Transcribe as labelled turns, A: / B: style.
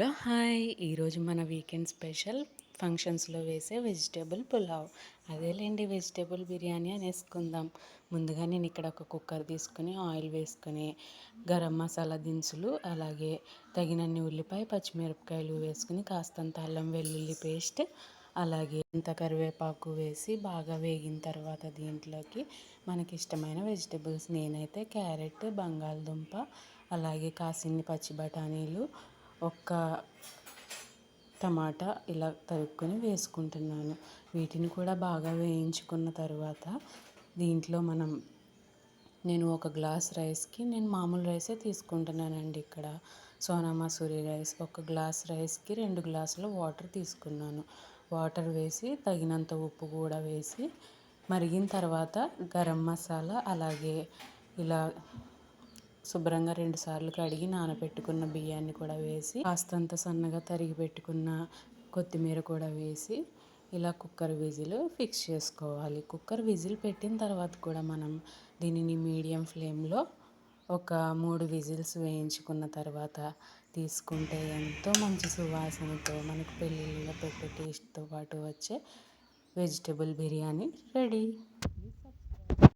A: Hello hi. ఈరోజు మన weekend special ఫంక్షన్స్లో వేసే వెజిటేబుల్ పులావ్. అదేలేండి వెజిటేబుల్ బిర్యానీ అని వేసుకుందాం ముందుగా నేను ఇక్కడ ఒక కుక్కర్ తీసుకుని ఆయిల్ వేసుకుని గరం మసాలా దినుసులు అలాగే తగినన్ని ఉల్లిపాయ పచ్చిమిరపకాయలు వేసుకుని కాస్తంత అల్లం వెల్లుల్లి పేస్ట్ అలాగే ఇంత కరివేపాకు వేసి బాగా వేగిన తర్వాత దీంట్లోకి మనకి ఇష్టమైన వెజిటేబుల్స్ నేనైతే క్యారెట్ బంగాళదుంప అలాగే కాసిన్ని పచ్చి బఠానీలు ఒక్క టమాటా ఇలా తరుక్కొని వేసుకుంటున్నాను. వీటిని కూడా బాగా వేయించుకున్న తర్వాత దీంట్లో మనం నేను ఒక గ్లాస్ రైస్కి నేను మామూలు రైసే తీసుకుంటున్నానండి ఇక్కడ. సోనా మసూరి రైస్ ఒక గ్లాస్ రైస్కి రెండు గ్లాసులు వాటర్ తీసుకున్నాను. వాటర్ వేసి తగినంత ఉప్పు కూడా వేసి మరిగిన తర్వాత గరం మసాలా అలాగే ఇలా శుభ్రంగా రెండుసార్లు కడిగి నానబెట్టుకున్న బియ్యాన్ని కూడా వేసి కాస్తంత సన్నగా తరిగి పెట్టుకున్న కొత్తిమీర కూడా వేసి ఇలా కుక్కర్ విజిల్ ఫిక్స్ చేసుకోవాలి. కుక్కర్ విజిల్ పెట్టిన తర్వాత కూడా మనం దీనిని మీడియం ఫ్లేమ్లో ఒక మూడు విజిల్స్ వేయించుకున్న తర్వాత తీసుకుంటే ఎంతో మంచి సువాసనతో మనకు పెళ్ళిళ్ళలో పెట్టే టేస్ట్తో పాటు వచ్చే వెజిటేబుల్ బిర్యానీ రెడీ.